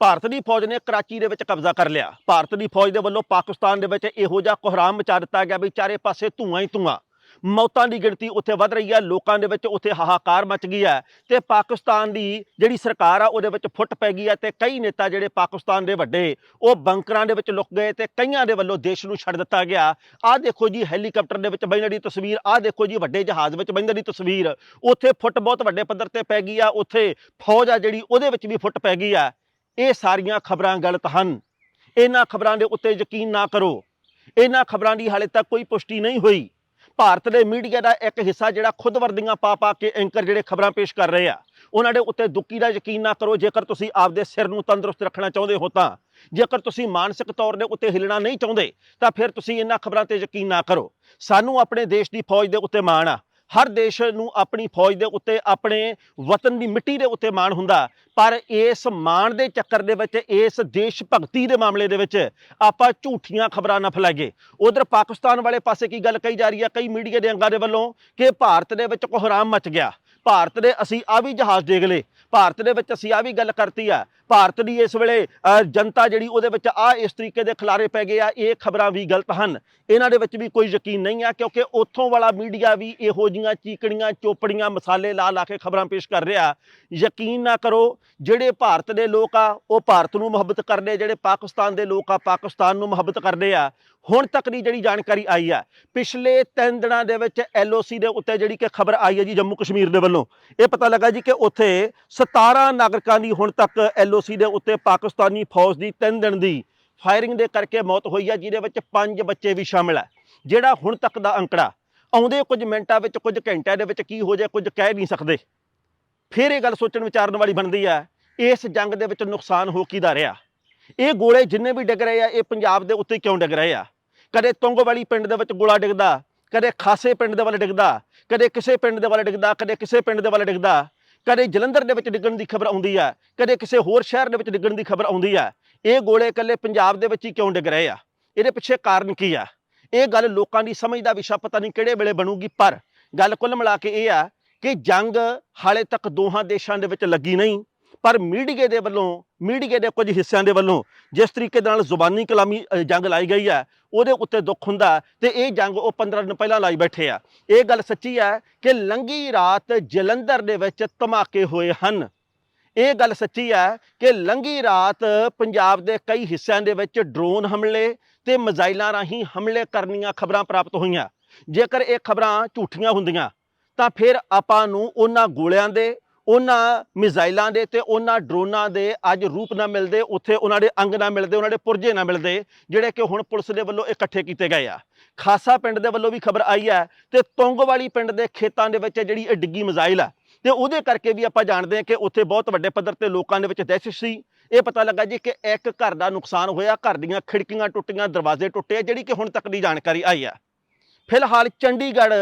ਭਾਰਤ ਦੀ ਫੌਜ ਨੇ ਕਰਾਚੀ ਦੇ ਵਿੱਚ ਕਬਜ਼ਾ ਕਰ ਲਿਆ। ਭਾਰਤ ਦੀ ਫੌਜ ਦੇ ਵੱਲੋਂ ਪਾਕਿਸਤਾਨ ਦੇ ਵਿੱਚ ਇਹੋ ਜਿਹਾ ਕੋਹਰਾਮ ਮਚਾ ਦਿੱਤਾ ਗਿਆ ਵੀ ਚਾਰੇ ਪਾਸੇ ਧੂਆਂ ਹੀ ਧੂਆਂ। ਮੌਤਾਂ ਦੀ ਗਿਣਤੀ ਉੱਥੇ ਵੱਧ ਰਹੀ ਹੈ, ਲੋਕਾਂ ਦੇ ਵਿੱਚ ਉੱਥੇ ਹਾਹਾਕਾਰ ਮਚ ਗਈ ਹੈ ਤੇ ਪਾਕਿਸਤਾਨ ਦੀ ਜਿਹੜੀ ਸਰਕਾਰ ਆ, ਉਹਦੇ ਵਿੱਚ ਫੁੱਟ ਪੈ ਗਈ ਹੈ ਤੇ ਕਈ ਨੇਤਾ ਜਿਹੜੇ ਪਾਕਿਸਤਾਨ ਦੇ ਵੱਡੇ, ਉਹ ਬੰਕਰਾਂ ਦੇ ਵਿੱਚ ਲੁਕ ਗਏ ਤੇ ਕਈਆਂ ਦੇ ਵੱਲੋਂ ਦੇਸ਼ ਨੂੰ ਛੱਡ ਦਿੱਤਾ ਗਿਆ। ਆਹ ਦੇਖੋ ਜੀ, ਹੈਲੀਕਾਪਟਰ ਦੇ ਵਿੱਚ ਬੈਠਣ ਦੀ ਤਸਵੀਰ, ਆਹ ਦੇਖੋ ਜੀ, ਵੱਡੇ ਜਹਾਜ਼ ਵਿੱਚ ਬੈਠਣ ਦੀ ਤਸਵੀਰ। ਉੱਥੇ ਫੁੱਟ ਬਹੁਤ ਵੱਡੇ ਪੱਧਰ ਤੇ ਪੈ ਗਈ ਆ, ਉੱਥੇ ਫੌਜ ਆ ਜਿਹੜੀ, ਉਹਦੇ ਵਿੱਚ ਵੀ ਫੁੱਟ ਪੈ ਗਈ ਆ। ਇਹ ਸਾਰੀਆਂ ਖਬਰਾਂ ਗਲਤ ਹਨ। ਇਹਨਾਂ ਖਬਰਾਂ ਦੇ ਉੱਤੇ ਯਕੀਨ ਨਾ ਕਰੋ। ਇਹਨਾਂ ਖਬਰਾਂ ਦੀ ਹਾਲੇ ਤੱਕ ਕੋਈ ਪੁਸ਼ਟੀ ਨਹੀਂ ਹੋਈ। ਭਾਰਤ ਦੇ ਮੀਡੀਆ ਦਾ ਇੱਕ ਹਿੱਸਾ ਜਿਹੜਾ ਖੁਦ ਵਰਦੀਆਂ ਪਾ ਪਾ ਕੇ ਐਂਕਰ ਜਿਹੜੇ ਖਬਰਾਂ ਪੇਸ਼ ਕਰ ਰਹੇ ਆ, ਉਹਨਾਂ ਦੇ ਉੱਤੇ ਦੁੱਕੀ ਦਾ ਯਕੀਨ ਨਾ ਕਰੋ। ਜੇਕਰ ਤੁਸੀਂ ਆਪਦੇ ਸਿਰ ਨੂੰ ਤੰਦਰੁਸਤ ਰੱਖਣਾ ਚਾਹੁੰਦੇ ਹੋ ਤਾਂ, ਜੇਕਰ ਤੁਸੀਂ ਮਾਨਸਿਕ ਤੌਰ ਦੇ ਉੱਤੇ ਹਿੱਲਣਾ ਨਹੀਂ ਚਾਹੁੰਦੇ, ਤਾਂ ਫਿਰ ਤੁਸੀਂ ਇਹਨਾਂ ਖਬਰਾਂ ਤੇ ਯਕੀਨ ਨਾ ਕਰੋ। ਸਾਨੂੰ ਆਪਣੇ ਦੇਸ਼ ਦੀ ਫੌਜ ਦੇ ਉੱਤੇ ਮਾਣ ਆ। ਹਰ ਦੇਸ਼ ਨੂੰ ਆਪਣੀ ਫੌਜ ਦੇ ਉੱਤੇ, ਆਪਣੇ ਵਤਨ ਦੀ ਮਿੱਟੀ ਦੇ ਉੱਤੇ ਮਾਣ ਹੁੰਦਾ। ਪਰ ਇਸ ਮਾਣ ਦੇ ਚੱਕਰ ਦੇ ਵਿੱਚ, ਇਸ ਦੇਸ਼ ਭਗਤੀ ਦੇ ਮਾਮਲੇ ਦੇ ਵਿੱਚ ਆਪਾਂ ਝੂਠੀਆਂ ਖਬਰਾਂ ਨਾ ਫੈਲਾਈਏ। ਉਧਰ ਪਾਕਿਸਤਾਨ ਵਾਲੇ ਪਾਸੇ ਕੀ ਗੱਲ ਕਹੀ ਜਾ ਰਹੀ ਹੈ? ਕਈ ਮੀਡੀਆ ਦੇ ਅੰਗਾਂ ਦੇ ਵੱਲੋਂ ਕਿ ਭਾਰਤ ਦੇ ਵਿੱਚ ਕੋਹਰਾਮ ਮਚ ਗਿਆ। ਭਾਰਤ ਦੇ ਅਸੀਂ ਆ ਵੀ ਜਹਾਜ਼ ਡੇਗ ਲਏ। ਭਾਰਤ ਦੇ ਵਿੱਚ ਅਸੀਂ ਆ ਵੀ ਗੱਲ ਕਰਤੀ ਆ। ਭਾਰਤ ਦੀ ਇਸ ਵੇਲੇ ਜਨਤਾ ਜਿਹੜੀ ਉਹਦੇ ਵਿੱਚ ਆ ਇਸ ਤਰੀਕੇ ਦੇ ਖਿਲਾਰੇ ਪੈ ਗਏ ਆ, ਇਹ ਖਬਰਾਂ ਵੀ ਗਲਤ ਹਨ। ਇਹਨਾਂ ਦੇ ਵਿੱਚ ਵੀ ਕੋਈ ਯਕੀਨ ਨਹੀਂ ਆ, ਕਿਉਂਕਿ ਉੱਥੋਂ ਵਾਲਾ ਮੀਡੀਆ ਵੀ ਇਹੋ ਜੀਆਂ ਚੀਕਣੀਆਂ, ਚੋਪੜੀਆਂ, ਮਸਾਲੇ ਲਾ ਲਾ ਕੇ ਖਬਰਾਂ ਪੇਸ਼ ਕਰ ਰਿਹਾ। ਯਕੀਨ ਨਾ ਕਰੋ, ਜਿਹੜੇ ਭਾਰਤ ਦੇ ਲੋਕ ਆ, ਉਹ ਭਾਰਤ ਨੂੰ ਮੁਹੱਬਤ ਕਰਦੇ, ਜਿਹੜੇ ਪਾਕਿਸਤਾਨ ਦੇ ਲੋਕ ਆ, ਪਾਕਿਸਤਾਨ ਨੂੰ ਮੁਹੱਬਤ ਕਰਦੇ ਆ। ਹੁਣ ਤੱਕ ਦੀ ਜਿਹੜੀ ਜਾਣਕਾਰੀ ਆਈ ਆ ਪਿਛਲੇ 3 ਦਿਨਾਂ ਦੇ ਵਿੱਚ ਐਲਓਸੀ ਦੇ ਉੱਤੇ ਜਿਹੜੀ ਕਿ ਖਬਰ ਆਈ ਹੈ ਜੀ ਜੰਮੂ ਕਸ਼ਮੀਰ ਦੇ ਵੱਲੋਂ, ਇਹ ਪਤਾ ਲੱਗਾ ਜੀ ਕਿ ਉੱਥੇ 17 ਨਾਗਰਿਕਾਂ ਦੀ ਹੁਣ ਤੱਕ ਐਲਓਸੀ ਦੇ ਉੱਤੇ ਪਾਕਿਸਤਾਨੀ ਫੌਜ ਦੀ 3 ਦਿਨ ਦੀ ਫਾਇਰਿੰਗ ਦੇ ਕਰਕੇ ਮੌਤ ਹੋਈ ਹੈ, ਜਿਹਦੇ ਵਿੱਚ 5 ਬੱਚੇ ਵੀ ਸ਼ਾਮਿਲ ਹੈ। ਜਿਹੜਾ ਹੁਣ ਤੱਕ ਦਾ ਅੰਕੜਾ, ਆਉਂਦੇ ਕੁਝ ਮਿੰਟਾਂ ਵਿੱਚ, ਕੁਝ ਘੰਟਿਆਂ ਦੇ ਵਿੱਚ ਕੀ ਹੋ ਜਾਏ, ਕੁਝ ਕਹਿ ਨਹੀਂ ਸਕਦੇ। ਫਿਰ ਇਹ ਗੱਲ ਸੋਚਣ ਵਿਚਾਰਨ ਵਾਲੀ ਬਣਦੀ ਹੈ, ਇਸ ਜੰਗ ਦੇ ਵਿੱਚ ਨੁਕਸਾਨ ਹੋ ਕਿਹਦਾ ਰਿਹਾ? ਇਹ ਗੋਲੇ ਜਿੰਨੇ ਵੀ ਡਿੱਗ ਰਹੇ ਆ, ਇਹ ਪੰਜਾਬ ਦੇ ਉੱਤੇ ਕਿਉਂ ਡਿੱਗ ਰਹੇ ਆ? ਕਦੇ ਤੁੰਗਵਾਲੀ ਪਿੰਡ ਦੇ ਵਿੱਚ ਗੋਲਾ ਡਿੱਗਦਾ, ਕਦੇ ਖਾਸੇ ਪਿੰਡ ਦੇ ਵੱਲ ਡਿੱਗਦਾ, ਕਦੇ ਕਿਸੇ ਪਿੰਡ ਦੇ ਵੱਲ ਡਿੱਗਦਾ, ਕਦੇ ਕਿਸੇ ਪਿੰਡ ਦੇ ਵੱਲ ਡਿੱਗਦਾ, ਕਦੇ ਜਲੰਧਰ ਦੇ ਵਿੱਚ ਡਿੱਗਣ ਦੀ ਖਬਰ ਆਉਂਦੀ ਆ, ਕਦੇ ਕਿਸੇ ਹੋਰ ਸ਼ਹਿਰ ਦੇ ਵਿੱਚ ਡਿੱਗਣ ਦੀ ਖਬਰ ਆਉਂਦੀ ਆ, ਇਹ ਗੋਲੇ ਇਕੱਲੇ ਪੰਜਾਬ ਦੇ ਵਿੱਚ ਹੀ ਕਿਉਂ ਡਿੱਗ ਰਹੇ ਆ? ਇਹਦੇ ਪਿੱਛੇ ਕਾਰਨ ਕੀ ਆ? ਇਹ ਗੱਲ ਲੋਕਾਂ ਦੀ ਸਮਝ ਦਾ ਵਿਸ਼ਾ ਪਤਾ ਨਹੀਂ ਕਿਹੜੇ ਵੇਲੇ ਬਣੂਗੀ, ਪਰ ਗੱਲ ਕੁੱਲ ਮਿਲਾ ਕੇ ਇਹ ਆ ਕਿ ਜੰਗ ਹਾਲੇ ਤੱਕ ਦੋਹਾਂ ਦੇਸ਼ਾਂ ਦੇ ਵਿੱਚ ਲੱਗੀ ਨਹੀਂ। ਪਰ ਮੀਡੀਆ ਦੇ ਵੱਲੋਂ, ਮੀਡੀਆ ਦੇ ਕੁਝ ਹਿੱਸਿਆਂ ਦੇ ਵੱਲੋਂ ਜਿਸ ਤਰੀਕੇ ਨਾਲ ਜ਼ੁਬਾਨੀ ਕਲਾਮੀ ਜੰਗ ਲਾਈ ਗਈ ਹੈ, ਉਹਦੇ ਉੱਤੇ ਦੁੱਖ ਹੁੰਦਾ ਤੇ ਇਹ ਜੰਗ ਉਹ 15 ਦਿਨ ਪਹਿਲਾਂ ਲਾਈ ਬੈਠੇ ਆ। ਇਹ ਗੱਲ ਸੱਚੀ ਹੈ ਕਿ ਲੰਗੀ ਰਾਤ ਜਲੰਧਰ ਦੇ ਵਿੱਚ ਧਮਾਕੇ ਹੋਏ ਹਨ। ਇਹ ਗੱਲ ਸੱਚੀ ਹੈ ਕਿ ਲੰਗੀ ਰਾਤ ਪੰਜਾਬ ਦੇ ਕਈ ਹਿੱਸਿਆਂ ਦੇ ਵਿੱਚ ਡਰੋਨ ਹਮਲੇ ਤੇ ਮਿਜ਼ਾਈਲਾਂ ਰਾਹੀਂ ਹਮਲੇ ਕਰਨੀਆਂ ਖਬਰਾਂ ਪ੍ਰਾਪਤ ਹੋਈਆਂ। ਜੇਕਰ ਇਹ ਖਬਰਾਂ ਝੂਠੀਆਂ ਹੁੰਦੀਆਂ ਤਾਂ ਫਿਰ ਆਪਾਂ ਨੂੰ ਉਹਨਾਂ ਗੋਲਿਆਂ ਦੇ ਉਹਨਾਂ ਮਿਜ਼ਾਈਲਾਂ ਦੇ ਤੇ ਉਹਨਾਂ ਡਰੋਨਾਂ ਦੇ ਅੱਜ ਰੂਪ ਨਾ ਮਿਲਦੇ ਉੱਥੇ ਉਹਨਾਂ ਦੇ ਅੰਗ ਨਾ ਮਿਲਦੇ ਉਹਨਾਂ ਦੇ ਪੁਰਜੇ ਨਾ ਮਿਲਦੇ ਜਿਹੜੇ ਕਿ ਹੁਣ ਪੁਲਿਸ ਦੇ ਵੱਲੋਂ ਇਕੱਠੇ ਕੀਤੇ ਗਏ ਆ। ਖਾਸਾ ਪਿੰਡ ਦੇ ਵੱਲੋਂ ਵੀ ਖਬਰ ਆਈ ਹੈ ਤੇ ਤੁੰਗਵਾਲੀ ਪਿੰਡ ਦੇ ਖੇਤਾਂ ਦੇ ਵਿੱਚ ਜਿਹੜੀ ਇਹ ਡਿੱਗੀ ਮਿਜ਼ਾਈਲ ਆ ਤੇ ਉਹਦੇ ਕਰਕੇ ਵੀ ਆਪਾਂ ਜਾਣਦੇ ਹਾਂ ਕਿ ਉੱਥੇ ਬਹੁਤ ਵੱਡੇ ਪੱਧਰ ਤੇ ਲੋਕਾਂ ਦੇ ਵਿੱਚ ਦਹਿਸ਼ਤ ਸੀ। ਇਹ ਪਤਾ ਲੱਗਾ ਜੀ ਕਿ ਇੱਕ ਘਰ ਦਾ ਨੁਕਸਾਨ ਹੋਇਆ ਘਰ ਦੀਆਂ ਖਿੜਕੀਆਂ ਟੁੱਟੀਆਂ ਦਰਵਾਜ਼ੇ ਟੁੱਟੇ ਆ, ਜਿਹੜੀ ਕਿ ਹੁਣ ਤੱਕ ਦੀ ਜਾਣਕਾਰੀ ਆਈ ਆ। ਫਿਲਹਾਲ ਚੰਡੀਗੜ੍ਹ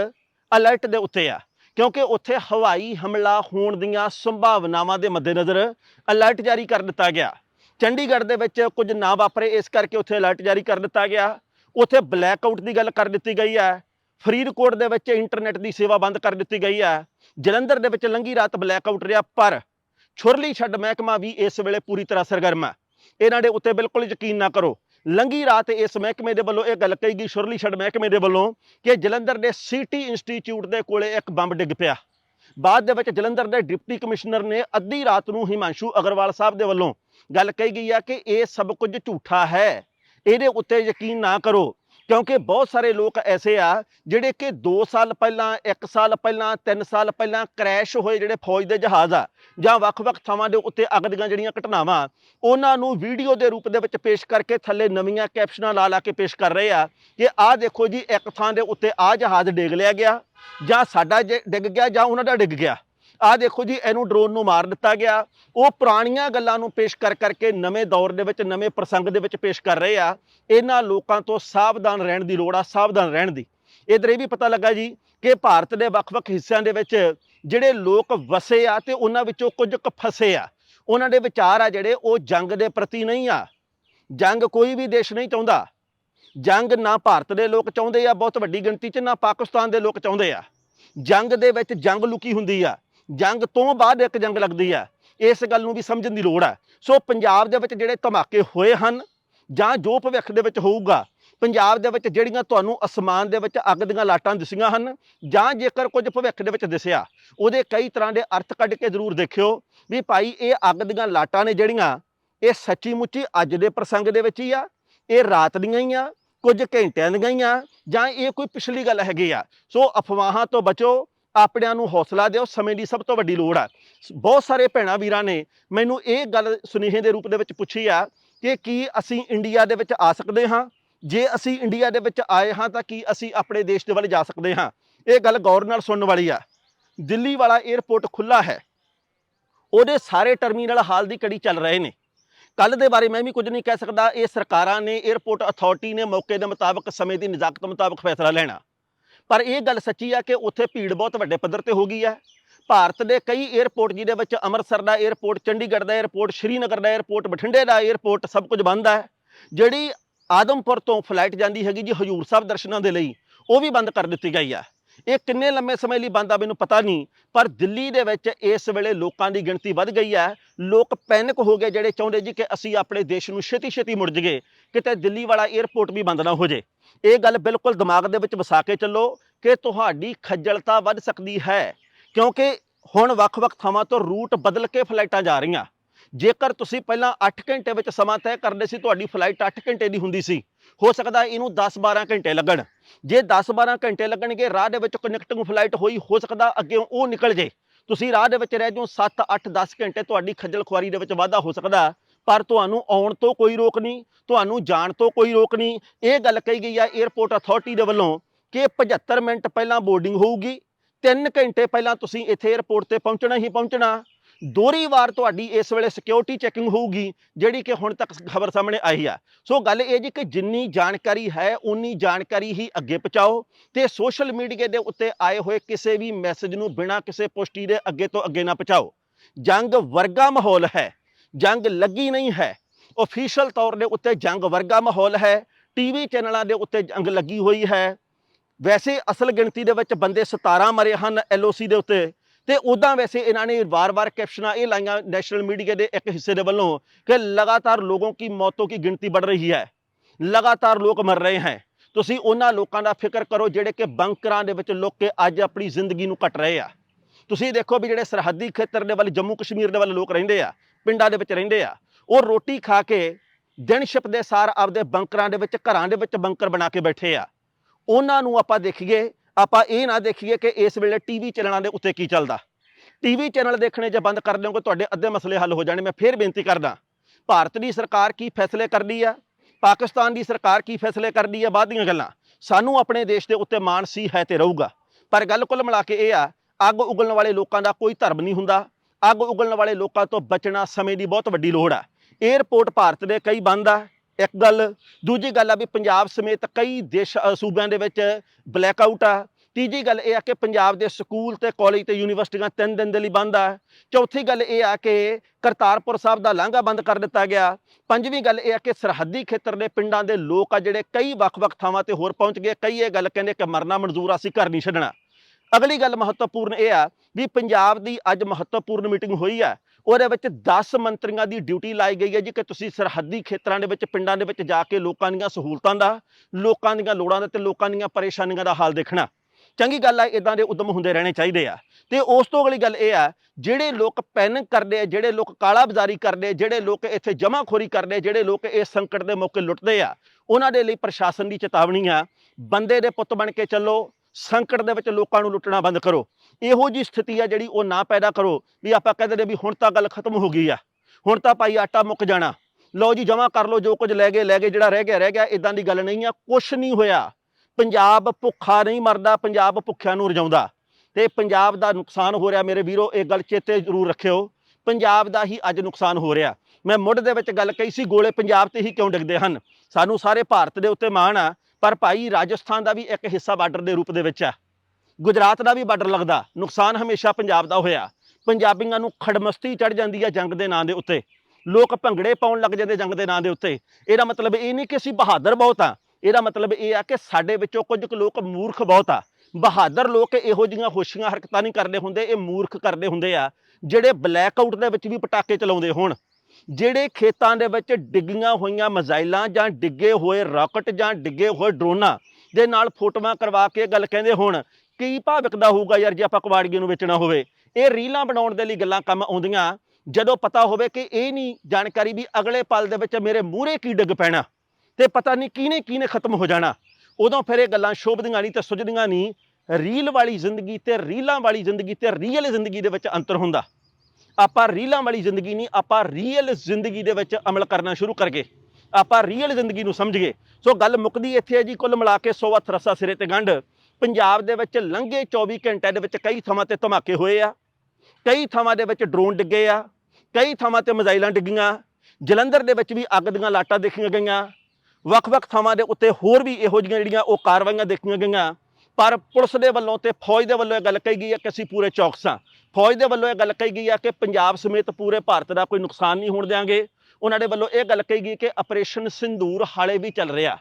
ਅਲਰਟ ਦੇ ਉੱਤੇ ਆ। ਕਿਉਂਕਿ ਉੱਥੇ ਹਵਾਈ ਹਮਲਾ ਹੋਣ ਦੀਆਂ ਸੰਭਾਵਨਾਵਾਂ ਦੇ ਮੱਦੇਨਜ਼ਰ ਅਲਰਟ ਜਾਰੀ ਕਰ ਦਿੱਤਾ ਗਿਆ। ਚੰਡੀਗੜ੍ਹ ਦੇ ਵਿੱਚ ਕੁਝ ਨਾ ਵਾਪਰੇ, ਇਸ ਕਰਕੇ ਉੱਥੇ ਅਲਰਟ ਜਾਰੀ ਕਰ ਦਿੱਤਾ ਗਿਆ। ਉੱਥੇ ਬਲੈਕ ਆਊਟ ਦੀ ਗੱਲ ਕਰ ਦਿੱਤੀ ਗਈ ਹੈ। ਫਰੀਦਕੋਟ ਦੇ ਵਿੱਚ ਇੰਟਰਨੈਟ ਦੀ ਸੇਵਾ ਬੰਦ ਕਰ ਦਿੱਤੀ ਗਈ ਹੈ। ਜਲੰਧਰ ਦੇ ਵਿੱਚ ਲੰਗੀ ਰਾਤ ਬਲੈਕ ਆਊਟ ਰਿਹਾ, ਪਰ ਛੁਰਲੀ ਛੱਡ ਮਹਿਕਮਾ ਵੀ ਇਸ ਵੇਲੇ ਪੂਰੀ ਤਰ੍ਹਾਂ ਸਰਗਰਮ ਹੈ। ਇਹਨਾਂ ਦੇ ਉੱਤੇ ਬਿਲਕੁਲ ਯਕੀਨ ਨਾ ਕਰੋ। ਲੰਗੀ ਰਾਤ ਇਸ ਮਹਿਕਮੇ ਦੇ ਵੱਲੋਂ ਇਹ ਗੱਲ ਕਹੀ ਗਈ, ਸੁਰਲੀ ਛੱਡ ਮਹਿਕਮੇ ਦੇ ਵੱਲੋਂ ਕਿ ਜਲੰਧਰ ਦੇ ਸਿਟੀ ਇੰਸਟੀਚਿਊਟ ਦੇ ਕੋਲੇ ਇੱਕ ਬੰਬ ਡਿੱਗ ਪਿਆ। ਬਾਅਦ ਦੇ ਵਿੱਚ ਜਲੰਧਰ ਦੇ ਡਿਪਟੀ ਕਮਿਸ਼ਨਰ ਨੇ ਅੱਧੀ ਰਾਤ ਨੂੰ ਹਿਮਾਂਸ਼ੂ ਅਗਰਵਾਲ ਸਾਹਿਬ ਦੇ ਵੱਲੋਂ ਗੱਲ ਕਹੀ ਗਈ ਆ ਕਿ ਇਹ ਸਭ ਕੁਝ ਝੂਠਾ ਹੈ, ਇਹਦੇ ਉੱਤੇ ਯਕੀਨ ਨਾ ਕਰੋ। ਕਿਉਂਕਿ ਬਹੁਤ ਸਾਰੇ ਲੋਕ ਐਸੇ ਆ ਜਿਹੜੇ ਕਿ 2 ਸਾਲ ਪਹਿਲਾਂ 1 ਸਾਲ ਪਹਿਲਾਂ 3 ਸਾਲ ਪਹਿਲਾਂ ਕ੍ਰੈਸ਼ ਹੋਏ ਜਿਹੜੇ ਫੌਜ ਦੇ ਜਹਾਜ਼ ਆ ਜਾਂ ਵੱਖ-ਵੱਖ ਥਾਵਾਂ ਦੇ ਉੱਤੇ ਅੱਗ ਦੀਆਂ ਜਿਹੜੀਆਂ ਘਟਨਾਵਾਂ, ਉਹਨਾਂ ਨੂੰ ਵੀਡੀਓ ਦੇ ਰੂਪ ਦੇ ਵਿੱਚ ਪੇਸ਼ ਕਰਕੇ ਥੱਲੇ ਨਵੀਆਂ ਕੈਪਸ਼ਨਾਂ ਲਾ ਲਾ ਕੇ ਪੇਸ਼ ਕਰ ਰਹੇ ਆ ਕਿ ਆਹ ਦੇਖੋ ਜੀ, ਇੱਕ ਥਾਂ ਦੇ ਉੱਤੇ ਆਹ ਜਹਾਜ਼ ਡਿੱਗ ਲਿਆ ਗਿਆ ਜਾਂ ਸਾਡਾ ਜੇ ਡਿੱਗ ਗਿਆ ਜਾਂ ਉਹਨਾਂ ਦਾ ਡਿੱਗ ਗਿਆ। ਆਹ ਦੇਖੋ ਜੀ, ਇਹਨੂੰ ਡਰੋਨ ਨੂੰ ਮਾਰ ਦਿੱਤਾ ਗਿਆ। ਉਹ ਪੁਰਾਣੀਆਂ ਗੱਲਾਂ ਨੂੰ ਪੇਸ਼ ਕਰ ਕਰਕੇ ਨਵੇਂ ਦੌਰ ਦੇ ਵਿੱਚ, ਨਵੇਂ ਪ੍ਰਸੰਗ ਦੇ ਵਿੱਚ ਪੇਸ਼ ਕਰ ਰਹੇ ਆ। ਇਹਨਾਂ ਲੋਕਾਂ ਤੋਂ ਸਾਵਧਾਨ ਰਹਿਣ ਦੀ ਲੋੜ ਆ, ਸਾਵਧਾਨ ਰਹਿਣ ਦੀ। ਇਧਰ ਇਹ ਵੀ ਪਤਾ ਲੱਗਾ ਜੀ ਕਿ ਭਾਰਤ ਦੇ ਵੱਖ-ਵੱਖ ਹਿੱਸਿਆਂ ਦੇ ਵਿੱਚ ਜਿਹੜੇ ਲੋਕ ਵਸੇ ਆ ਤੇ ਉਹਨਾਂ ਵਿੱਚੋਂ ਕੁਝ ਕੁ ਫਸੇ ਆ। ਉਹਨਾਂ ਦੇ ਵਿਚਾਰ ਆ ਜਿਹੜੇ, ਉਹ ਜੰਗ ਦੇ ਪ੍ਰਤੀ ਨਹੀਂ ਆ। ਜੰਗ ਕੋਈ ਵੀ ਦੇਸ਼ ਨਹੀਂ ਚਾਹੁੰਦਾ। ਜੰਗ ਨਾ ਭਾਰਤ ਦੇ ਲੋਕ ਚਾਹੁੰਦੇ ਆ, ਬਹੁਤ ਵੱਡੀ ਗਿਣਤੀ 'ਚ, ਨਾ ਪਾਕਿਸਤਾਨ ਦੇ ਲੋਕ ਚਾਹੁੰਦੇ ਆ। ਜੰਗ ਦੇ ਵਿੱਚ ਜੰਗ ਲੁਕੀ ਹੁੰਦੀ ਆ। ਜੰਗ ਤੋਂ ਬਾਅਦ ਇੱਕ ਜੰਗ ਲੱਗਦੀ ਹੈ। ਇਸ ਗੱਲ ਨੂੰ ਵੀ ਸਮਝਣ ਦੀ ਲੋੜ ਹੈ। ਸੋ ਪੰਜਾਬ ਦੇ ਵਿੱਚ ਜਿਹੜੇ ਧਮਾਕੇ ਹੋਏ ਹਨ ਜਾਂ ਜੋ ਭਵਿੱਖ ਦੇ ਵਿੱਚ ਹੋਊਗਾ, ਪੰਜਾਬ ਦੇ ਵਿੱਚ ਜਿਹੜੀਆਂ ਤੁਹਾਨੂੰ ਅਸਮਾਨ ਦੇ ਵਿੱਚ ਅੱਗ ਦੀਆਂ ਲਾਟਾਂ ਦਿਸੀਆਂ ਹਨ ਜਾਂ ਜੇਕਰ ਕੁਝ ਭਵਿੱਖ ਦੇ ਵਿੱਚ ਦਿਸਿਆ, ਉਹਦੇ ਕਈ ਤਰ੍ਹਾਂ ਦੇ ਅਰਥ ਕੱਢ ਕੇ ਜ਼ਰੂਰ ਦੇਖਿਓ ਵੀ ਭਾਈ ਇਹ ਅੱਗ ਦੀਆਂ ਲਾਟਾਂ ਨੇ ਜਿਹੜੀਆਂ, ਇਹ ਸੱਚੀ ਮੁੱਚੀ ਅੱਜ ਦੇ ਪ੍ਰਸੰਗ ਦੇ ਵਿੱਚ ਹੀ ਆ, ਇਹ ਰਾਤ ਦੀਆਂ ਹੀ ਆ, ਕੁਝ ਘੰਟਿਆਂ ਦੀਆਂ ਹੀ ਆ ਜਾਂ ਇਹ ਕੋਈ ਪਿਛਲੀ ਗੱਲ ਹੈਗੀ ਆ। ਸੋ ਅਫਵਾਹਾਂ ਤੋਂ ਬਚੋ ਆਪਣਿਆਂ ਨੂੰ ਹੌਸਲਾ ਦਿਓ, ਸਮੇਂ ਦੀ ਸਭ ਤੋਂ ਵੱਡੀ ਲੋੜ ਆ। ਬਹੁਤ ਸਾਰੇ ਭੈਣਾਂ ਵੀਰਾਂ ਨੇ ਮੈਨੂੰ ਇਹ ਗੱਲ ਸੁਨੇਹੇ ਦੇ ਰੂਪ ਦੇ ਵਿੱਚ ਪੁੱਛੀ ਆ ਕਿ ਕੀ ਅਸੀਂ ਇੰਡੀਆ ਦੇ ਵਿੱਚ ਆ ਸਕਦੇ ਹਾਂ? ਜੇ ਅਸੀਂ ਇੰਡੀਆ ਦੇ ਵਿੱਚ ਆਏ ਹਾਂ ਤਾਂ ਕੀ ਅਸੀਂ ਆਪਣੇ ਦੇਸ਼ ਦੇ ਵੱਲ ਜਾ ਸਕਦੇ ਹਾਂ? ਇਹ ਗੱਲ ਗੌਰ ਨਾਲ ਸੁਣਨ ਵਾਲੀ ਆ। ਦਿੱਲੀ ਵਾਲਾ 에ਅਰਪੋਰਟ ਖੁੱਲਾ ਹੈ। ਉਹਦੇ ਸਾਰੇ ਟਰਮੀਨਲ ਹਾਲ ਦੀ ਕੜੀ ਚੱਲ ਰਹੇ ਨੇ। ਕੱਲ ਦੇ ਬਾਰੇ ਮੈਂ ਵੀ ਕੁਝ ਨਹੀਂ ਕਹਿ ਸਕਦਾ। ਇਹ ਸਰਕਾਰਾਂ ਨੇ 에ਅਰਪੋਰਟ ਅਥਾਰਟੀ ਨੇ ਮੌਕੇ ਦੇ ਮੁਤਾਬਕ, ਸਮੇਂ ਦੀ ਨਜ਼ਾਕਤ ਮੁਤਾਬਕ ਫੈਸਲਾ ਲੈਣਾ। ਪਰ ਇਹ ਗੱਲ ਸੱਚੀ ਆ ਕਿ ਉੱਥੇ ਭੀੜ ਬਹੁਤ ਵੱਡੇ ਪੱਧਰ ਤੇ ਹੋ ਗਈ ਹੈ ਭਾਰਤ ਦੇ ਕਈ 에어ਪੋਰਟ ਜਿਹਦੇ ਵਿੱਚ ਅੰਮ੍ਰਿਤਸਰ ਦਾ 에어ਪੋਰਟ ਚੰਡੀਗੜ੍ਹ ਦਾ 에어ਪੋਰਟ ਸ਼੍ਰੀਨਗਰ ਦਾ 에어ਪੋਰਟ ਬਠਿੰਡੇ ਦਾ 에어ਪੋਰਟ ਸਭ ਕੁਝ ਬੰਦ ਹੈ ਜਿਹੜੀ ਆਦਮਪੁਰ ਤੋਂ ਫਲਾਈਟ ਜਾਂਦੀ ਹੈਗੀ ਜੀ ਹਜੂਰ ਸਾਹਿਬ ਦਰਸ਼ਨਾਂ ਦੇ ਲਈ, ਉਹ ਵੀ ਬੰਦ ਕਰ ਦਿੱਤੀ ਗਈ ਆ। ਇਹ ਕਿੰਨੇ ਲੰਮੇ ਸਮੇਂ ਲਈ ਬੰਦ ਆ ਮੈਨੂੰ ਪਤਾ ਨਹੀਂ, ਪਰ ਦਿੱਲੀ ਦੇ ਵਿੱਚ ਇਸ ਵੇਲੇ ਲੋਕਾਂ ਦੀ ਗਿਣਤੀ ਵੱਧ ਗਈ ਹੈ। ਲੋਕ ਪੈਨਿਕ ਹੋ ਗਏ ਜਿਹੜੇ ਚਾਹੁੰਦੇ ਜੀ ਕਿ ਅਸੀਂ ਆਪਣੇ ਦੇਸ਼ ਨੂੰ ਛੇਤੀ ਛੇਤੀ ਮੁੜ ਜਗੇ ਕਿਤੇ ਦਿੱਲੀ ਵਾਲਾ 에ਅਰਪੋਰਟ ਵੀ ਬੰਦ ਨਾ ਹੋ ਜੇ ਇਹ ਗੱਲ ਬਿਲਕੁਲ ਦਿਮਾਗ ਦੇ ਵਿੱਚ ਵਸਾ ਕੇ ਚੱਲੋ ਕਿ ਤੁਹਾਡੀ ਖੱਜਲਤਾ ਵੱਧ ਸਕਦੀ ਹੈ, ਕਿਉਂਕਿ ਹੁਣ ਵੱਖ-ਵੱਖ ਥਾਵਾਂ ਤੋਂ ਰੂਟ ਬਦਲ ਕੇ ਫਲਾਈਟਾਂ ਜਾ ਰਹੀਆਂ। ਜੇਕਰ ਤੁਸੀਂ ਪਹਿਲਾਂ 8 ਘੰਟੇ ਵਿੱਚ ਸਮਾਂ ਤੈਅ ਕਰਦੇ ਸੀ, ਤੁਹਾਡੀ ਫਲਾਈਟ 8 ਘੰਟੇ ਦੀ ਹੁੰਦੀ ਸੀ। ਹੋ ਸਕਦਾ ਇਹਨੂੰ 10-12 ਘੰਟੇ ਲੱਗਣ। ਜੇ 10-12 ਘੰਟੇ ਲੱਗਣਗੇ, ਰਾਹ ਦੇ ਵਿੱਚ ਕਨੈਕਟਿੰਗ ਫਲਾਈਟ ਹੋਈ, ਹੋ ਸਕਦਾ ਅੱਗੇ ਉਹ ਨਿਕਲ ਜੇ। ਤੁਸੀਂ ਰਾਹ ਦੇ ਵਿੱਚ ਰਹਿ ਜਾਓ 7 8 10 ਘੰਟੇ ਤੁਹਾਡੀ ਖੱਜਲ ਖੁਆਰੀ ਦੇ ਵਿੱਚ ਵਾਧਾ ਹੋ ਸਕਦਾ ਪਰ ਤੁਹਾਨੂੰ ਆਉਣ ਤੋਂ ਕੋਈ ਰੋਕ ਨਹੀਂ, ਤੁਹਾਨੂੰ ਜਾਣ ਤੋਂ ਕੋਈ ਰੋਕ ਨਹੀਂ। ਇਹ ਗੱਲ ਕਹੀ ਗਈ ਆ 에ਅਰਪੋਰਟ ਅਥਾਰਟੀ ਦੇ ਵੱਲੋਂ ਕਿ 75 ਮਿੰਟ ਪਹਿਲਾਂ ਬੋਰਡਿੰਗ ਹੋਊਗੀ 3 ਘੰਟੇ ਪਹਿਲਾਂ ਤੁਸੀਂ ਇੱਥੇ 에ਅਰਪੋਰਟ ਤੇ ਪਹੁੰਚਣਾ ਹੀ ਪਹੁੰਚਣਾ। ਦੋਹਰੀ ਵਾਰ ਤੁਹਾਡੀ ਇਸ ਵੇਲੇ ਸਿਕਿਉਰਿਟੀ ਚੈਕਿੰਗ ਹੋਊਗੀ, ਜਿਹੜੀ ਕਿ ਹੁਣ ਤੱਕ ਖਬਰ ਸਾਹਮਣੇ ਆਈ ਆ। ਸੋ ਗੱਲ ਇਹ ਜੀ ਕਿ ਜਿੰਨੀ ਜਾਣਕਾਰੀ ਹੈ, ਉਨੀ ਜਾਣਕਾਰੀ ਹੀ ਅੱਗੇ ਪਹੁੰਚਾਓ ਤੇ ਸੋਸ਼ਲ ਮੀਡੀਆ ਦੇ ਉੱਤੇ ਆਏ ਹੋਏ ਕਿਸੇ ਵੀ ਮੈਸੇਜ ਨੂੰ ਬਿਨਾਂ ਕਿਸੇ ਪੁਸ਼ਟੀ ਦੇ ਅੱਗੇ ਤੋਂ ਅੱਗੇ ਨਾ ਪਹੁੰਚਾਓ। ਜੰਗ ਵਰਗਾ ਮਾਹੌਲ ਹੈ, ਜੰਗ ਲੱਗੀ ਨਹੀਂ ਹੈ। ਅਫੀਸ਼ੀਅਲ ਤੌਰ ਦੇ ਉੱਤੇ ਜੰਗ ਵਰਗਾ ਮਾਹੌਲ ਹੈ ਟੀਵੀ ਚੈਨਲਾਂ ਦੇ ਉੱਤੇ ਜੰਗ ਲੱਗੀ ਹੋਈ ਹੈ। ਵੈਸੇ ਅਸਲ ਗਿਣਤੀ ਦੇ ਵਿੱਚ ਬੰਦੇ 17 ਮਰੇ ਹਨ ਐਲਓਸੀ ਦੇ ਉੱਤੇ। ਤੇ ਉਦਾਂ ਵੈਸੇ ਇਹਨਾਂ ਨੇ ਵਾਰ-ਵਾਰ ਕੈਪਸ਼ਨਾਂ ਇਹ ਲਾਈਆਂ ਨੈਸ਼ਨਲ ਮੀਡੀਆ ਦੇ ਇੱਕ ਹਿੱਸੇ ਦੇ ਵੱਲੋਂ ਕਿ ਲਗਾਤਾਰ ਲੋਕਾਂ ਦੀ ਮੌਤੋਂ ਕੀ ਗਿਣਤੀ ਵੱਧ ਰਹੀ ਹੈ। ਲਗਾਤਾਰ ਲੋਕ ਮਰ ਰਹੇ ਹਨ ਤੁਸੀਂ ਉਹਨਾਂ ਲੋਕਾਂ ਦਾ ਫਿਕਰ ਕਰੋ ਜਿਹੜੇ ਕਿ ਬੰਕਰਾਂ ਦੇ ਵਿੱਚ ਲੋਕ ਕੇ ਅੱਜ ਆਪਣੀ ਜ਼ਿੰਦਗੀ ਨੂੰ ਕੱਟ ਰਹੇ ਆ। ਤੁਸੀਂ ਦੇਖੋ ਵੀ ਜਿਹੜੇ ਸਰਹੱਦੀ ਖੇਤਰ ਦੇ ਵੱਲ, ਜੰਮੂ ਕਸ਼ਮੀਰ ਦੇ ਵੱਲ ਲੋਕ ਰਹਿੰਦੇ ਆ, ਪਿੰਡਾਂ ਦੇ ਵਿੱਚ ਰਹਿੰਦੇ ਆ, ਉਹ ਰੋਟੀ ਖਾ ਕੇ ਦਿਨ ਛਿਪਦੇ ਸਾਰ ਆਪਦੇ ਬੰਕਰਾਂ ਦੇ ਵਿੱਚ, ਘਰਾਂ ਦੇ ਵਿੱਚ ਬੰਕਰ ਬਣਾ ਕੇ ਬੈਠੇ ਆ। ਉਹਨਾਂ ਨੂੰ ਆਪਾਂ ਦੇਖੀਏ ਆਪਾਂ ਇਹ ਨਾ ਦੇਖੀਏ ਕਿ ਇਸ ਵੇਲੇ ਟੀਵੀ ਚੈਨਲਾਂ ਦੇ ਉੱਤੇ ਕੀ ਚੱਲਦਾ। ਟੀਵੀ ਚੈਨਲ ਦੇਖਣੇ ਜੇ ਬੰਦ ਕਰ ਦਿਓਗੇ, ਤੁਹਾਡੇ ਅੱਧੇ ਮਸਲੇ ਹੱਲ ਹੋ ਜਾਣੇ, ਮੈਂ ਫੇਰ ਬੇਨਤੀ ਕਰਦਾ। ਭਾਰਤ ਦੀ ਸਰਕਾਰ ਕੀ ਫੈਸਲੇ ਕਰਦੀ ਆ? ਪਾਕਿਸਤਾਨ ਦੀ ਸਰਕਾਰ ਕੀ ਫੈਸਲੇ ਕਰਦੀ ਆ? ਬਾਅਦ ਦੀਆਂ ਗੱਲਾਂ। ਸਾਨੂੰ ਆਪਣੇ ਦੇਸ਼ ਦੇ ਉੱਤੇ ਮਾਣ ਸੀ, ਹੈ ਤੇ ਰਹੂਗਾ। ਪਰ ਗੱਲ ਕੁੱਲ ਮਿਲਾ ਕੇ ਇਹ ਆ, ਅੱਗ ਉਗਲਣ ਵਾਲੇ ਲੋਕਾਂ ਦਾ ਕੋਈ ਧਰਮ ਨਹੀਂ ਹੁੰਦਾ। ਅੱਗ ਉਗਲਣ ਵਾਲੇ ਲੋਕਾਂ ਤੋਂ ਬਚਣਾ ਸਮੇਂ ਦੀ ਬਹੁਤ ਵੱਡੀ ਲੋੜ ਆ। 에ਅਰਪੋਰਟ ਭਾਰਤ ਦੇ ਕਈ ਬੰਦ ਆ। ਇੱਕ ਗੱਲ ਦੂਜੀ ਗੱਲ ਆ ਵੀ ਪੰਜਾਬ ਸਮੇਤ ਕਈ ਦੇਸ਼ ਸੂਬਿਆਂ ਦੇ ਵਿੱਚ ਬਲੈਕ ਆਊਟ ਆ। ਤੀਜੀ ਗੱਲ ਇਹ ਆ ਕਿ ਪੰਜਾਬ ਦੇ ਸਕੂਲ ਤੇ ਕਾਲਜ ਤੇ ਯੂਨੀਵਰਸਿਟੀਆਂ ਤਿੰਨ ਦਿਨ ਦੇ ਲਈ ਬੰਦ ਆ। ਚੌਥੀ ਗੱਲ ਇਹ ਆ ਕਿ ਕਰਤਾਰਪੁਰ ਸਾਹਿਬ ਦਾ ਲਾਂਘਾ ਬੰਦ ਕਰ ਦਿੱਤਾ ਗਿਆ। ਪੰਜਵੀਂ ਗੱਲ ਇਹ ਆ ਕਿ ਸਰਹੱਦੀ ਖੇਤਰ ਦੇ ਪਿੰਡਾਂ ਦੇ ਲੋਕ ਆ ਜਿਹੜੇ ਕਈ ਵੱਖ-ਵੱਖ ਥਾਵਾਂ ਤੇ ਹੋਰ ਪਹੁੰਚ ਗਏ। ਕਈ ਇਹ ਗੱਲ ਕਹਿੰਦੇ ਕਿ ਮਰਨਾ ਮਨਜ਼ੂਰ ਆ, ਅਸੀਂ ਘਰ ਨਹੀਂ ਛੱਡਣਾ। ਅਗਲੀ ਗੱਲ ਮਹੱਤਵਪੂਰਨ ਇਹ ਆ ਵੀ ਪੰਜਾਬ ਦੀ ਅੱਜ ਮਹੱਤਵਪੂਰਨ ਮੀਟਿੰਗ ਹੋਈ ਆ। ਉਹਦੇ ਵਿੱਚ 10 ਮੰਤਰੀਆਂ ਦੀ ਡਿਊਟੀ ਲਾਈ ਗਈ ਹੈ ਜੀ ਕਿ ਤੁਸੀਂ ਸਰਹੱਦੀ ਖੇਤਰਾਂ ਦੇ ਵਿੱਚ, ਪਿੰਡਾਂ ਦੇ ਵਿੱਚ ਜਾ ਕੇ ਲੋਕਾਂ ਦੀਆਂ ਸਹੂਲਤਾਂ ਦਾ, ਲੋਕਾਂ ਦੀਆਂ ਲੋੜਾਂ ਦਾ ਤੇ ਲੋਕਾਂ ਦੀਆਂ ਪਰੇਸ਼ਾਨੀਆਂ ਦਾ ਹਾਲ ਦੇਖਣਾ। ਚੰਗੀ ਗੱਲ ਆ ਇਦਾਂ ਦੇ ਉਦਮ ਹੁੰਦੇ ਰਹਿਣੇ ਚਾਹੀਦੇ ਆ। ਤੇ ਉਸ ਤੋਂ ਅਗਲੀ ਗੱਲ ਇਹ ਆ, ਜਿਹੜੇ ਲੋਕ ਪੈਨਿਕ ਕਰਦੇ ਆ, ਜਿਹੜੇ ਲੋਕ ਕਾਲਾ ਬਾਜ਼ਾਰੀ ਕਰਦੇ ਆ, ਜਿਹੜੇ ਲੋਕ ਇੱਥੇ ਜਮਾਖੋਰੀ ਕਰਦੇ ਆ, ਜਿਹੜੇ ਲੋਕ ਇਸ ਸੰਕਟ ਦੇ ਮੌਕੇ ਲੁੱਟਦੇ ਆ, ਉਹਨਾਂ ਦੇ ਲਈ ਪ੍ਰਸ਼ਾਸਨ ਦੀ ਚੇਤਾਵਨੀ ਆ, ਬੰਦੇ ਦੇ ਪੁੱਤ ਬਣ ਕੇ ਚੱਲੋ, ਸੰਕਟ ਦੇ ਵਿੱਚ ਲੋਕਾਂ ਨੂੰ ਲੁੱਟਣਾ ਬੰਦ ਕਰੋ। ਇਹੋ ਜੀ ਸਥਿਤੀ ਆ ਜਿਹੜੀ ਉਹ ਨਾ ਪੈਦਾ ਕਰੋ ਵੀ ਆਪਾਂ ਕਹਿੰਦੇ ਨੇ ਵੀ ਹੁਣ ਤਾਂ ਗੱਲ ਖਤਮ ਹੋ ਗਈ ਆ, ਹੁਣ ਤਾਂ ਭਾਈ ਆਟਾ ਮੁੱਕ ਜਾਣਾ। ਲਓ ਜੀ ਜਮਾ ਕਰ ਲਓ ਜੋ ਕੁਝ ਲੈ ਗਏ ਲੈ ਗਏ, ਜਿਹੜਾ ਰਹਿ ਗਿਆ ਰਹਿ ਗਿਆ ਇਦਾਂ ਦੀ ਗੱਲ ਨਹੀਂ ਆ, ਕੁਛ ਨਹੀਂ ਹੋਇਆ। ਪੰਜਾਬ ਭੁੱਖਾ ਨਹੀਂ ਮਰਦਾ, ਪੰਜਾਬ ਭੁੱਖਿਆਂ ਨੂੰ ਰਜਾਉਂਦਾ। ਤੇ ਪੰਜਾਬ ਦਾ ਨੁਕਸਾਨ ਹੋ ਰਿਹਾ ਮੇਰੇ ਵੀਰੋ, ਇਹ ਗੱਲ ਚੇਤੇ ਜ਼ਰੂਰ ਰੱਖਿਓ। ਪੰਜਾਬ ਦਾ ਹੀ ਅੱਜ ਨੁਕਸਾਨ ਹੋ ਰਿਹਾ। ਮੈਂ ਮੁੱਢ ਦੇ ਵਿੱਚ ਗੱਲ ਕਹੀ ਸੀ, ਗੋਲੇ ਪੰਜਾਬ ਤੇ ਹੀ ਕਿਉਂ ਡਿੱਗਦੇ ਹਨ? ਸਾਨੂੰ ਸਾਰੇ ਭਾਰਤ ਦੇ ਉੱਤੇ ਮਾਣ ਆ, ਪਰ ਭਾਈ ਰਾਜਸਥਾਨ ਦਾ ਵੀ ਇੱਕ ਹਿੱਸਾ ਬਾਰਡਰ ਦੇ ਰੂਪ ਦੇ ਵਿੱਚ ਆ। ਗੁਜਰਾਤ ਦਾ ਵੀ ਬਾਰਡਰ ਲੱਗਦਾ, ਨੁਕਸਾਨ ਹਮੇਸ਼ਾ ਪੰਜਾਬ ਦਾ ਹੋਇਆ। ਪੰਜਾਬੀਆਂ ਨੂੰ ਖੜਮਸਤੀ ਚੜ ਜਾਂਦੀ ਆ ਜੰਗ ਦੇ ਨਾਂ ਦੇ ਉੱਤੇ। ਲੋਕ ਭੰਗੜੇ ਪਾਉਣ ਲੱਗ ਜਾਂਦੇ ਜੰਗ ਦੇ ਨਾਂ ਦੇ ਉੱਤੇ। ਇਹਦਾ ਮਤਲਬ ਇਹ ਨਹੀਂ ਕਿ ਅਸੀਂ ਬਹਾਦਰ ਬਹੁਤ ਆ। ਇਹਦਾ ਮਤਲਬ ਇਹ ਆ ਕਿ ਸਾਡੇ ਵਿੱਚੋਂ ਕੁਝ ਕੁ ਲੋਕ ਮੂਰਖ ਬਹੁਤ ਆ। ਬਹਾਦਰ ਲੋਕ ਇਹੋ ਜਿਹੀਆਂ ਹੋਸ਼ੀਆਂ ਹਰਕਤਾਂ ਨਹੀਂ ਕਰਦੇ ਹੁੰਦੇ, ਇਹ ਮੂਰਖ ਕਰਦੇ ਹੁੰਦੇ ਆ, ਜਿਹੜੇ ਬਲੈਕ ਆਊਟ ਦੇ ਵਿੱਚ ਵੀ ਪਟਾਕੇ ਚਲਾਉਂਦੇ ਹੋਣ। ਜਿਹੜੇ ਖੇਤਾਂ ਦੇ ਵਿੱਚ ਡਿੱਗੀਆਂ ਹੋਈਆਂ ਮਜ਼ਾਈਲਾਂ ਜਾਂ ਡਿੱਗੇ ਹੋਏ ਰਾਕਟ ਜਾਂ ਡਿੱਗੇ ਹੋਏ ਡਰੋਨਾਂ ਦੇ ਨਾਲ ਫੋਟੋਆਂ ਕਰਵਾ ਕੇ ਗੱਲ ਕਹਿੰਦੇ ਹੋਣ ਕੀ ਭਾਅ ਵਿਕਦਾ ਹੋਊਗਾ ਯਾਰ ਜੇ ਆਪਾਂ ਕਬਾੜੀਏ ਨੂੰ ਵੇਚਣਾ ਹੋਵੇ? ਇਹ ਰੀਲਾਂ ਬਣਾਉਣ ਦੇ ਲਈ ਗੱਲਾਂ ਕੰਮ ਆਉਂਦੀਆਂ। ਜਦੋਂ ਪਤਾ ਹੋਵੇ ਕਿ ਇਹ ਨਹੀਂ ਜਾਣਕਾਰੀ ਵੀ ਅਗਲੇ ਪਲ ਦੇ ਵਿੱਚ ਮੇਰੇ ਮੂਹਰੇ ਕੀ ਡਿੱਗ ਪੈਣਾ ਤੇ ਪਤਾ ਨਹੀਂ ਕਿਹਨੇ ਕਿਹਨੇ ਖਤਮ ਹੋ ਜਾਣਾ। ਉਦੋਂ ਫਿਰ ਇਹ ਗੱਲਾਂ ਸ਼ੋਭਦੀਆਂ ਨਹੀਂ ਤੇ ਸੁਝਦੀਆਂ ਨਹੀਂ। ਰੀਲ ਵਾਲੀ ਜ਼ਿੰਦਗੀ ਤੇ ਰੀਲਾਂ ਵਾਲੀ ਜ਼ਿੰਦਗੀ ਤੇ ਰੀਅਲ ਜ਼ਿੰਦਗੀ ਦੇ ਵਿੱਚ ਅੰਤਰ ਹੁੰਦਾ। ਆਪਾਂ ਰੀਲਾਂ ਵਾਲੀ ਜ਼ਿੰਦਗੀ ਨਹੀਂ, ਆਪਾਂ ਰੀਅਲ ਜ਼ਿੰਦਗੀ ਦੇ ਵਿੱਚ ਅਮਲ ਕਰਨਾ ਸ਼ੁਰੂ ਕਰ ਗਏ। ਆਪਾਂ ਰੀਅਲ ਜ਼ਿੰਦਗੀ ਨੂੰ ਸਮਝ ਗਏ। ਸੋ ਗੱਲ ਮੁੱਕਦੀ ਇੱਥੇ ਹੈ ਜੀ, ਕੁੱਲ ਮਿਲਾ ਕੇ ਸੋਵਾ ਥਰਸਾ ਸਿਰੇ ਤੇ ਗੰਢ। ਪੰਜਾਬ ਦੇ ਵਿੱਚ ਲੰਘੇ 24 ਘੰਟੇ ਦੇ ਵਿੱਚ ਕਈ ਥਾਵਾਂ ਤੇ ਧਮਾਕੇ ਹੋਏ ਆ, ਕਈ ਥਾਵਾਂ ਦੇ ਵਿੱਚ ਡਰੋਨ ਡਿੱਗੇ ਆ, ਕਈ ਥਾਵਾਂ ਤੇ ਮਜ਼ਾਈਲਾਂ ਡਿੱਗੀਆਂ, ਜਲੰਧਰ ਦੇ ਵਿੱਚ ਵੀ ਅੱਗ ਦੀਆਂ ਲਾਟਾਂ ਦੇਖੀਆਂ ਗਈਆਂ, ਵੱਖ-ਵੱਖ ਥਾਵਾਂ ਦੇ ਉੱਤੇ ਹੋਰ ਵੀ ਇਹੋ ਜਿਹੀਆਂ ਜਿਹੜੀਆਂ ਉਹ ਕਾਰਵਾਈਆਂ ਦੇਖੀਆਂ ਗਈਆਂ, ਪਰ ਪੁਲਿਸ ਦੇ ਵੱਲੋਂ ਤੇ ਫੌਜ ਦੇ ਵੱਲੋਂ ਇਹ ਗੱਲ ਕਹੀ ਗਈ ਹੈ ਕਿ ਅਸੀਂ ਪੂਰੇ ਚੌਕਸ ਹਾਂ ਫੌਜ ਦੇ ਵੱਲੋਂ ਇਹ ਗੱਲ ਕਹੀ ਗਈ ਹੈ ਕਿ ਪੰਜਾਬ ਸਮੇਤ ਪੂਰੇ ਭਾਰਤ ਦਾ ਕੋਈ ਨੁਕਸਾਨ ਨਹੀਂ ਹੋਣ ਦਿਆਂਗੇ। ਉਹਨਾਂ ਦੇ ਵੱਲੋਂ ਇਹ ਗੱਲ ਕਹੀ ਗਈ ਕਿ ਆਪਰੇਸ਼ਨ ਸਿੰਦੂਰ ਹਾਲੇ ਵੀ ਚੱਲ ਰਿਹਾ।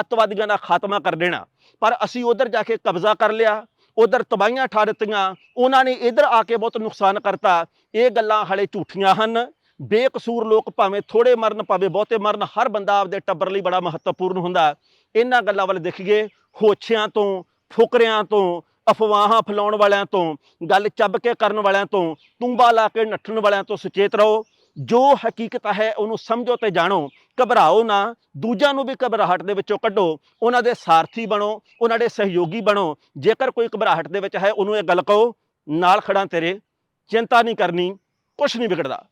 ਅੱਤਵਾਦੀਆਂ ਦਾ ਖਾਤਮਾ ਕਰ ਦੇਣਾ। ਪਰ ਅਸੀਂ ਉਧਰ ਜਾ ਕੇ ਕਬਜ਼ਾ ਕਰ ਲਿਆ, ਉਧਰ ਤਬਾਹੀਆਂ ਠਾ ਦਿੱਤੀਆਂ, ਉਹਨਾਂ ਨੇ ਇਧਰ ਆ ਕੇ ਬਹੁਤ ਨੁਕਸਾਨ ਕਰਤਾ। ਇਹ ਗੱਲਾਂ ਹਲੇ ਝੂਠੀਆਂ ਹਨ। ਬੇਕਸੂਰ ਲੋਕ ਭਾਵੇਂ ਥੋੜੇ ਮਰਨ, ਭਾਵੇਂ ਬਹੁਤੇ ਮਰਨ, ਹਰ ਬੰਦਾ ਆਪਦੇ ਟੱਬਰ ਲਈ ਬੜਾ ਮਹੱਤਵਪੂਰਨ ਹੁੰਦਾ। ਇਹਨਾਂ ਗੱਲਾਂ ਵੱਲ ਦੇਖੀਏ, ਹੋਛਿਆਂ ਤੋਂ, ਫੁਕਰਿਆਂ ਤੋਂ, ਅਫਵਾਹਾਂ ਫੈਲਾਉਣ ਵਾਲਿਆਂ ਤੋਂ, ਗੱਲ ਚੱਬ ਕੇ ਕਰਨ ਵਾਲਿਆਂ ਤੋਂ, ਤੁੰਬਾ ਲਾ ਕੇ ਨੱਠਣ ਵਾਲਿਆਂ ਤੋਂ ਸੁਚੇਤ ਰਹੋ। ਜੋ ਹਕੀਕਤ ਹੈ ਉਹਨੂੰ ਸਮਝੋ ਤੇ ਜਾਣੋ, ਘਬਰਾਓ ਨਾ, ਦੂਜਿਆਂ ਨੂੰ ਵੀ ਘਬਰਾਹਟ ਦੇ ਵਿੱਚੋਂ ਕੱਢੋ, ਉਹਨਾਂ ਦੇ ਸਾਰਥੀ ਬਣੋ, ਉਹਨਾਂ ਦੇ ਸਹਿਯੋਗੀ ਬਣੋ, ਜੇਕਰ ਕੋਈ ਘਬਰਾਹਟ ਦੇ ਵਿੱਚ ਹੈ ਉਹਨੂੰ ਇਹ ਗੱਲ ਕਹੋ, ਨਾਲ ਖੜਾ ਤੇਰੇ, ਚਿੰਤਾ ਨਹੀਂ ਕਰਨੀ, ਕੁਛ ਨਹੀਂ ਵਿਗੜਦਾ।